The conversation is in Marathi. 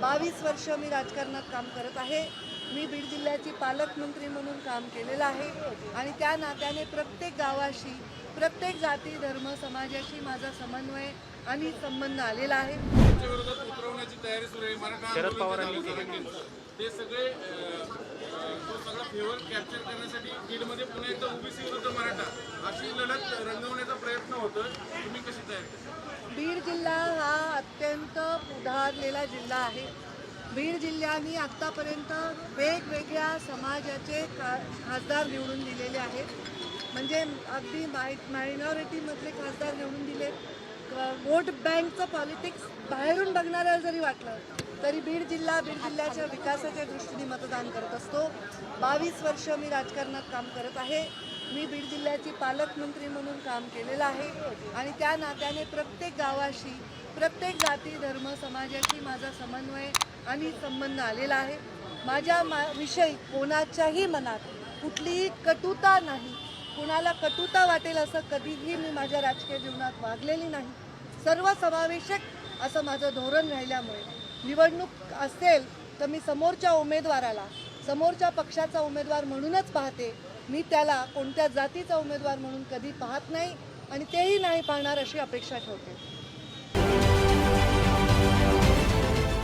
बावीस वर्ष मी राजकारणात काम करत आहे. मी बीड जिल्ह्याची पालकमंत्री म्हणून काम केलेलं आहे. आणि त्या नात्याने प्रत्येक गावाशी प्रत्येक जाती धर्म समाजाशी माझा समन्वय आणि संबंध आलेला आहे. त्यांच्या विरोधात उतरवण्याची तयारी सुरू आहे मराठा शरद पवारांनी ते सगळे फेवर कॅप्चर करण्यासाठी बीडमध्ये पुन्हा एकदा ओबीसी विरुद्ध मराठा अशी लढत रंगवण्याचा प्रयत्न होतोय. तुम्ही कशी तयार बीड जिल्हा अत्यंत उधारलेला जिल्हा आहे. बीड जिल्ह्याने आत्तापर्यंत वेगवेगळ्या समाजाचे खा खासदार निवडून दिलेले आहेत. म्हणजे अगदी माय मायनॉरिटीमधले खासदार निवडून दिले. वोट बँकचं पॉलिटिक्स बाहेरून बघणाऱ्याला जरी वाटलं तरी बीड जिल्हा बीड जिल्ह्याच्या विकासाच्या दृष्टीने मतदान करत असतो. बावीस वर्ष मी राजकारणात काम करत आहे. मी बीड जिल्ह्याची पालकमंत्री म्हणून काम केलेलं आहे. आणि त्या नात्याने प्रत्येक गावाशी प्रत्येक जाती धर्म समाजाशी माझा समन्वय आणि संबंध आलेला आहे. माझ्या मा विषयी कोणाच्याही मनात कुठलीही कटुता नाही. कुणाला कटुता वाटेल असं कधीही मी माझ्या राजकीय जीवनात वागलेली नाही. सर्व समावेशक असं माझं धोरण राहिल्यामुळे निवडणूक असेल तर मी समोरच्या उमेदवाराला समोरच्या पक्षाचा उमेदवार म्हणूनच पाहते. मी त्याला कोणत्या जातीचा उमेदवार म्हणून कधी पाहत नाही आणि तेही नाही पाहणार अशी अपेक्षा ठेवते.